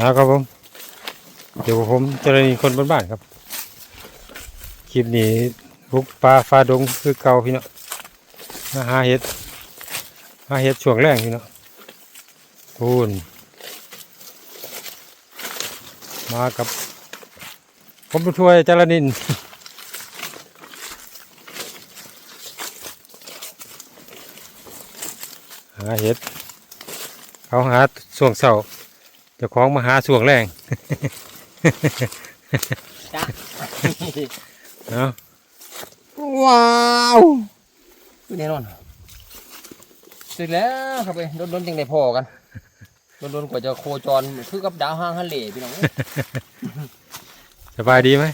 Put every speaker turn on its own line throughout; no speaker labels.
นะครับผม เดี๋ยวผมเจริญคนบ้านๆครับ คลิปนี้บุกป่าฟ้าดงคือเก่าพี่เนาะมาหาเห็ดหาเห็ดช่วงแรงพี่เนาะพูนมากับ ผมช่วยจารนินหาเห็ดเขาหาส่วงเสา เจ้าของมาหาส่วงแรง
จ้า
เนาะ
ว้าวแน่นอนเสร็จแล้วครับไปโดนๆจังได้พอกันโดนๆกว่าจะโคจรคือกับดาวห้างฮันเหล่พี่น้อง
สบายดีไหม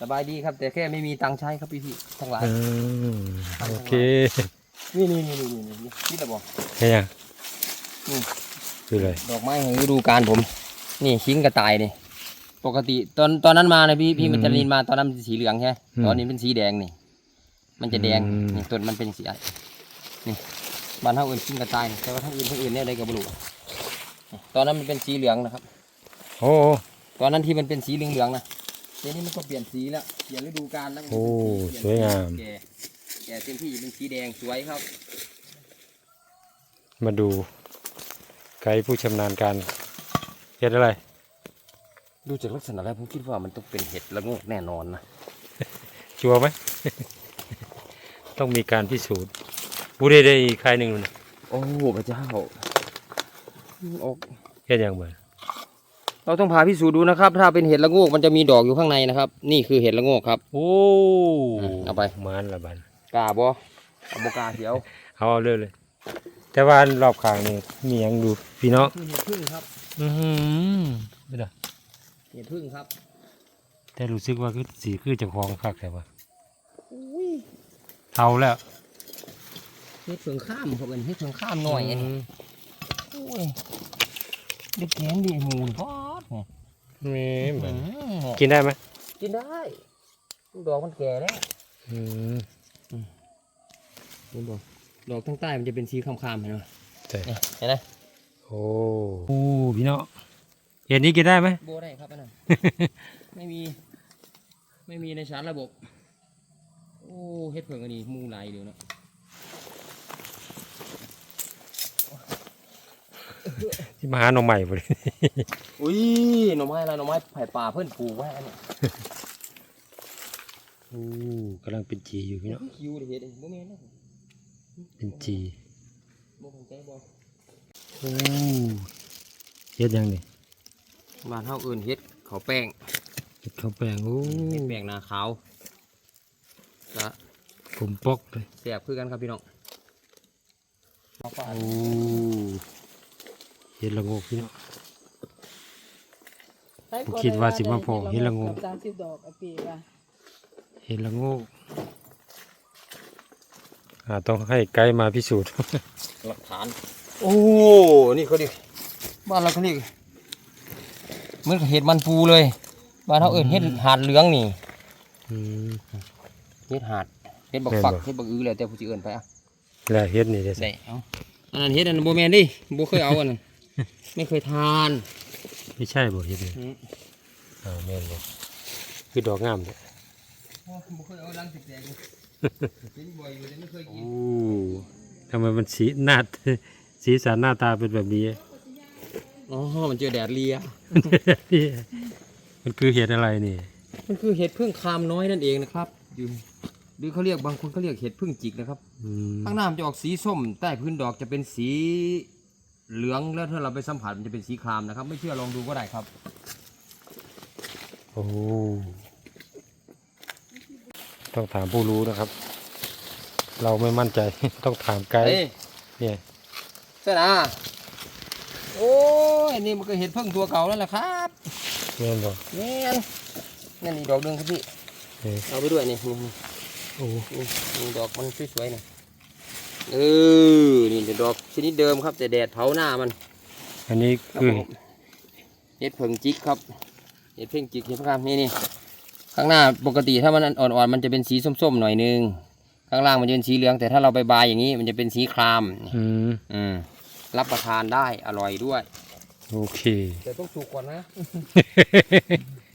สบายดีครับ แต่แค่ไม่มีตังค์ใช้ครับพี่พี่ๆทั้งหลาย
อืมโอเค
นี่นี่นี่นี่นี่นี่นี่ระบอก
แค่ยัง
อืม
คืออะไร
ดอกไม้แห่งฤดูกาลผม นี่ขิงกระต่ายนี่ ปกติตอนตอนนั้นมานะพี่พี่มันจะลินมาตอนนั้นมันสีเหลืองใช่ไหมตอนนี้เป็นสีแดงนี่ มันจะแดงนี่ต้นมันเป็นสีอะไรนี่บ้านเท่าอื่นขิงกระต่ายนี่แต่ว่าทั้งอื่นทั้งอื่นเนี่ยได้กับบลูนี่ตอนนั้นมันเป็นสีเหลืองนะครับ
โอ้
ตอนนั้นที่มันเป็นสีเหลืองๆนะเดี๋ยวนี้มันก็เปลี่ยนสีแล้วเปลี่ยนฤดูกาลแล้วมันก็
โอ้
เป็น
สวยงาม
แก่แก่เต็มที่เป็นสีแดงสวยครับ
มาดู ไกด์ผู้ชำนาญการเห็ดอะไร
ดูจากลักษณะแล้วผมคิดว่ามันต้องเป็นเห็ดละโงกแน่นอนนะ
ชัวร์ไหม ต้องมีการพิสูจน์บูได้ได้อีกใครหนึ่งนู่นน่ะ
โอ้พระเจ้าออก
เห็ดยังไง
เราต้องพาพิสูจน์ดูนะครับ ถ้าเป็นเห็ดละโงกมันจะมีดอกอยู่ข้างในนะครับ นี่คือเห็ดละโงกครับ
โอ้
อืมเอาไป
มานละบัน
กล้าบ่เอาบกล้าเสียว
เอาเอาเลยเลย แต่ว่ารอบข้างนี่มีหยังดูพี่น้อง
คือเห็ดพึ่งครับ
อือหือไม่ได้
เห็ดพึ่งครับ
แต่รู้สึกว่าคือสีคือเจ้าของคักแต่ว่าเท่าแล้ว
เห็ดเผืองข้ามครับเป็นเห็ดเผืองข้ามหน่อยอันนี้
ม
โอ้ยเด็กแกนดีหมูนพอดไง
มีเหมือน
อืม
กินได้ไหม
กินได้ดอกมันแก่แล้ว
อืม
นี่ดอก ดอกทั้งใต้มันจะเป็นสีคล้ำๆเห็นไหม
ใช่
เนี่ยเห็นไหม
โอ้โอ้พี่น้องเห็ดนี้กินได้ไหม
โบได้ครับอันนั้นไม่มี ไม่มีในสารระบบ โอ้เฮ็ดเผืองอันนี้หมูหลายเดียวนะ
ที่มาหาหน่อใหม่บ่เลย
อุ้ยหน่อไม้อะไรหน่อไม้ไผ่ป่าเพื่อนปลูกไว้อันเนี้ย
โอ้กำลังเป็นจีอยู่พี่น้อง
คิวเด็ดเองบ่แม่นนะ
เป็นจี
บ่ของใจบ่
โอ้เฮ็ดยังนี่
บ้านเฮาเอิ้นเฮ็ดข้าวแป้ง
เฮ็ดข้าวแป้งโอ้
เฮ็ดแป้งนาขาวละ
ผมปอกเลย
แซ่บคือกันครับพี่น้องเอาป่า
โอ้เฮ็ดละโงกพี่น้องผมคิดว่าสิมาพอเฮ็ดละโงก
สามสิบดอกอะปีว่ะ
เฮ็ดละโงก อ่าต้องให้ไกด์มาพิสูจน์
หลักฐาน โอ้ นี่เขาดิบ้านเราเขาเรียกเหมือนกับเห็ดมันปูเลย บ้านเขาเอิ้นเห็ดหาดเหลืองนี่
อืม
เห็ดหาดเห็ดบัก
แม่น
ฝัก
บ่
เห็ดบักอื้อแล้วแต่ผู้สิเอิ้นไปอะ
แล้วเฮ็ดนี่ได้สิ
ได้เอาอันนั้นเห็ดอันนั้นโบแมนดิโบเคยเอาอันนั้นไม่เคยทาน
ไม่ใช่บ่เฮ็ดนี่อ่าแม่นบ่คือดอกงามเนี่ย
โบเคยเอาดังแตกๆ เห็นบ่อยอยู่แต่ไม่เคยกิน
โอ้ทำไมมันสีหน้าสีสันหน้าตาเป็นแบบนี้
อ๋อ มันเจอแดดเลีย
มันคือเห็ดอะไรนี่
มันคือเห็ดพึ่งคามน้อยนั่นเองนะครับอยู่หรือเขาเรียกบางคนเขาเรียกเห็ดพึ่งจิกนะครับ
อืม
ข้างหน้ามันจะออกสีส้ม ใต้พื้นดอกจะเป็นสีเหลืองแล้วถ้าเราไปสัมผัสมันจะเป็นสีครามนะครับ ไม่เชื่อลองดูก็ได้ครับ
โอ้ ต้องถามผู้รู้นะครับ เราไม่มั่นใจ ต้องถามไกด์
เฮ้ย
เนี่ย
ใช่นะโอ้ยนี่มันก็เห็ดพึ่งตัวเก่าแล้วล่ะครับ
แม่นบ่
นี่นนั่นอีกดอกหนึงครับพี่
เอ้ย
เอาไปด้วยนี่นี่นี่
โอ้
นี่นี่ดอกมันสวยๆนะเออนี่เดี๋ยวดอกชนิดเดิมครับ แต่แดดเผาหน้ามัน
อันนี้
ครับ
คือ
ผมเห็ดเผงจิกครับเห็ดเผงจิกเห็ดพะคามนี่นี่ ข้างหน้าปกติถ้ามันอ่อนๆมันจะเป็นสีส้มๆหน่อยนึงข้างล่างมันจะเป็นสีเหลือง แต่ถ้าเราไปบายอย่างนี้มันจะเป็นสีคราม
อืม
อืมรับประทานได้อร่อยด้วย
โโอเค
แต่ต้องสุกก่อนนะ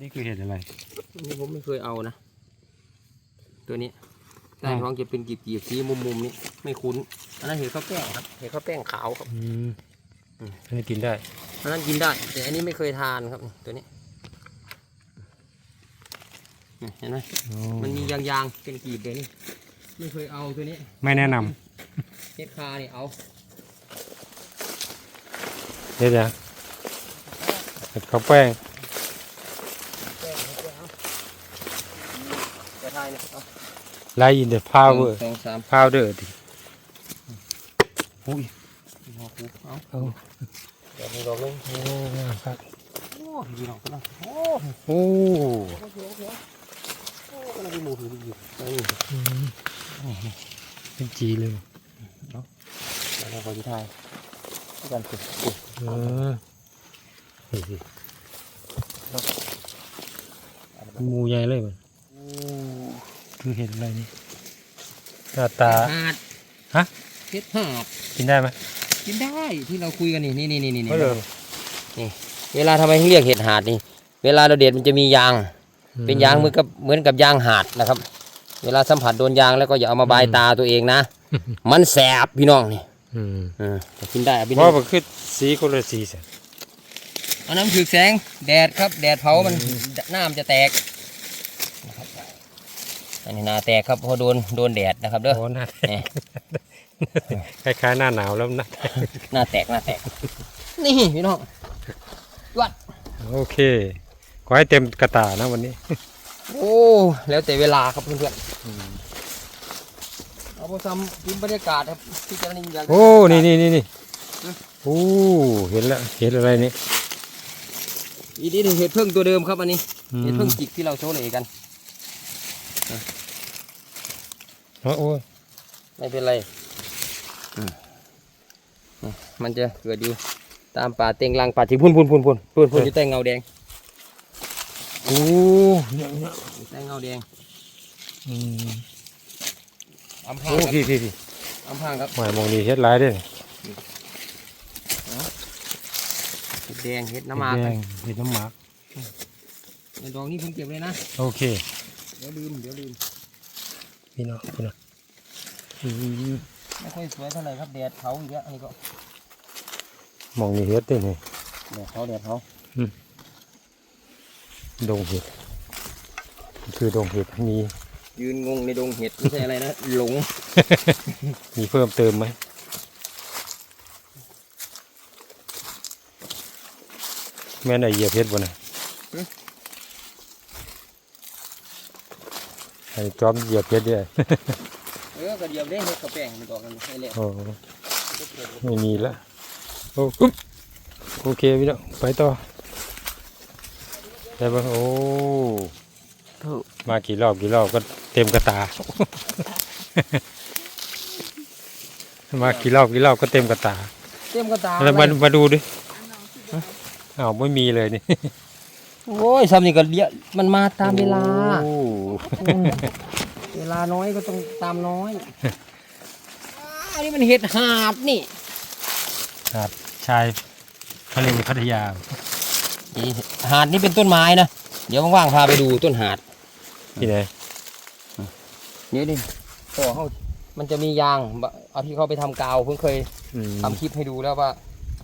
นี่คือเห็ดอะไร
นี่ผมไม่เคยเอานะ ตัวนี้ใต้
อ้าว
ท้องจะเป็นกีบๆสีมุมๆนี่ไม่คุ้น อันนั้นเห็ดข้าวแป้งครับ เห็ดข้าวแป้งขาวครับ
อืม
อืม
อันนี้กินได้
อันนั้นกินได้ แต่อันนี้ไม่เคยทานครับ ตัวนี้นี่ เห็นไหมมันมียางๆเป็นกีบเลยนี่ไม่เคยเอาตัวนี้
ไม่แนะน
เฮ็ดคานี่เอาำ
เห็ดยังเห็ดข้าวแป้ง
แป้งเฮ็ดเอาจะทายเนี่ยเอา
ไลอินเดอะพาวเวอร์
สองสาม
พาวเดอร์ดิอุ้ย
เอาคูเอา
เอา
เดี๋ยวมีดอกนึง
โอ้งามครับ
โอ้ยมีดอกก็ได้โอ้
โอ้
โห มูอยู่เออ
อืมเป็นจีเลย
แล้วเราก็ทยด้วยกันสิ
เออเฮ้ยสิหมูใหญ่เลยมันคือเห็ดอะไรนี่หน้าตา
หาด
ฮะ
เฮ็ดหาด
กินได้ไหม
กินได้ที่เราคุยกันนี่นี่นี่นี่นี่
ไม่เลย
เวลาทำไมถึงเรียกเห็ดหาดนี่ เวลาเราเด็ดมันจะมียาง เป็นยางเหมือนกับเหมือนกับยางหาดนะครับ เวลาสัมผัสโดนยางแล้วก็อย่าเอามาบายตาตัวเองนะ มันแสบพี่น้องนี่
อืม
เออแต่กินได้อะพี่
เพ
น้อ
ราะ
ง
มันคือสีคนละสีสิ
อันนั้นคือแสงแดดครับ แดดเผามันหน้ามันจะแตกนะครับอันนี้หนาแตกครับเพราะโดนโดนแดดนะครับเด้อ
โอ้หน้า
นี่
คล้ายๆหน้าหนาวแล้วนะ
หน้าแตกหน้าแตกนี่พี่น้องยอด
โอเค ขอให้เต็มกระตานะวันนี้
โอ้ แล้วแต่เวลาครับเพื่อนๆเอาไปทำกินบรรยากาศครับที่จะนี่อยาก
โอ้ นี่นี่นี่นี่โอ้ เห็นแล้ว เห็นอะไรนี่
อีนี่เห็ดเพิ่งตัวเดิมครับอันนี้
อืม
เห็ดเพิ่งจิกที่เราโชว์เลยกัน
โอ้ย
ไม่เป็นไรอืมนี่มันจะเกิดอยู่ตามป่าเต็งรังป่าที่พุ่นพุ่นพุ่นพุ่นพุ่นพุ่นอยู่ใต้เงาแดง
โอ้เนี่ยเนี่ย
อยู่ใต้เงาแดง
อืม
อำพา
โอ้
งครับ
พี่พี่พี่
อำพางครับ
หมายมองดีเฮ็ดหลายเด้อ
เห็ดแดงเห็ดน้ำหมาก
เห็ดแดงเห็ดน้ำหมาก
ในดอกนี้ผมเก็บเลยนะ
โอเค
เดี๋ยวลืมเดี๋ยวลืม
พี่น้องพี่น้องอืม
ไม่ค่อยสวยเท่าไหร่ครับแดดเผาอีกแล้วอันนี้ก็
มองนี่เฮ็ดเด้อนี่
แดดเผาแดดเผา
ดงเห็ดคือดงเห็ดมี
ยืนงงในดงเห็ดไม่ใช่อะไรนะหลง
มีเพิ่มเติมไหมแม่นไอเหยียบเห็ดบ่น่ะไอ้จอมเหยียบเห็ดเด้อ
เออกระเดียบได้เห็ดกระแป้งมันดอกกันให้แล้ว
โอ้ไม่มีละโอ้อุ๊บโอเคพี่น้องไปต่อ ได้ปะโอ้มากี่รอบกี่รอบก็เต็มกระตา มากี่รอบกี่รอบก็เต็มกระตา
เต็มกระตา
แล้วมามาดูดิอ้าวไม่มีเลยนี่
โอ้ยซ้ำนี่ก็เดียวมันมาตามเวลา
โอ้
เวลาน้อยก็ต้องตามน้อยอันนี้มันเห็ดหาดนี่
ครับชายทะเลพัทยา
นี่ หาดนี่เป็นต้นไม้นะ เดี๋ยวว่างๆพาไปดูต้นหาด
ที่ไหน
เดี๋ยวดิต่อเขามันจะมียางบะเอาที่เขาไปทำกาวเพิ่งเคย
อืม
ทำคลิปให้ดูแล้วว่า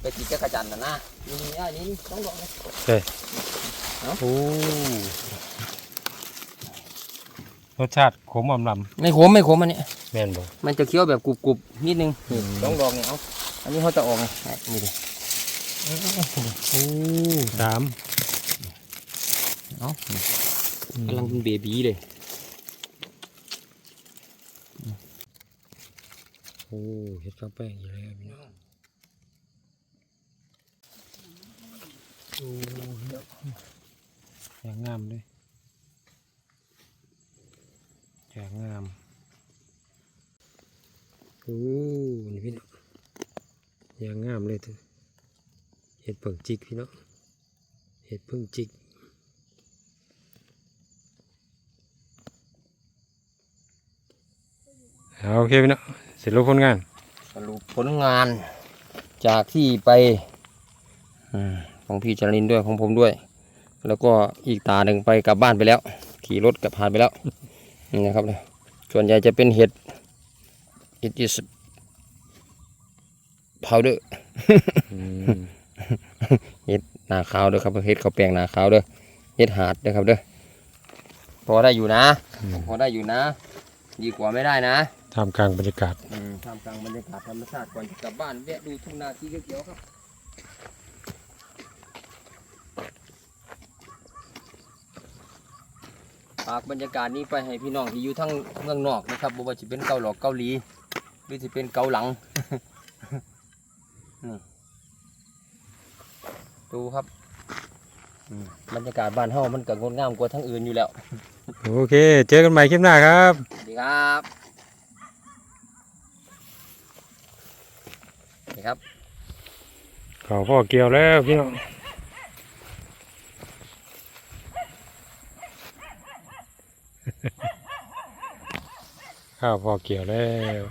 ไปติดจักรจันทร์นะนะนี่นี่อะนี่นี่ต้องดอกเลย
โอ้รสชาติขมอำล
ไม่ขมไม่ขมอันนี้ำ
แม่นบ่
มันจะเคี้ยวแบบกรุบๆนิดนึง
อืม
ต้องดอกเนี่ยเอาอันนี้เขาจะออกไงนี่ดิ
โอ้สาม
เอากำลังเป็นเบบีเลย
โอ้เห็ดข้าวแป้งอยู่แล้วพี่น้องโอ้อย่างงามเลยอย่างงามโอ้นี่พี่น้องอย่างงามเลยเถอะ ห็ดเพิ่งจิกพี่น้องเห็ดเพิ่งจิกเอาโอเคพี่น้องเสร็จรูปผลงาน
สรุปผลงาน จากที่ไปอืมของพี่จารินด้วยของผมด้วย แล้วก็อีกตาหนึ่งไปกลับบ้านไปแล้ว ขี่รถกลับผ่านไปแล้วนี่นะครับเนี่ยส่วนใหญ่จะเป็นเห็ด it is powder
อืม
เห็ดหนาขาวเด้อครับเห็ดข้าวแปลงหนาขาวเด้อเห็ดหาดเด้อครับเด้อพอได้อยู่นะ พอได้อยู่นะ ดีกว่าไม่ได้นะ
ท่ามกลางบรรยากาศ
อืมท่ามกลางบรรยากาศธรรมชาติก่อนจะกลับบ้านแวะดูทุ่งนาสีเขียวๆครับฝากบรรยากาศนี้ไปให้พี่น้องที่อยู่ทั้งเมืองนอกนะครับบ่ว่าจะเป็นเกาหลอกเกาหลีหรือจะเป็นเกาหลัง ดูครับอืมบรรยากาศบ้านเฮามันก็งดงามกว่าทั้งอื่นอยู่แล้ว
โอเค เจอกันใหม่คลิปหน้าครับ
สวัสดีครับนี่ครับ
ขอพ่อเกี่ยวแล้วพี่น้องข้าวพ่อเกี่ยวแล้ว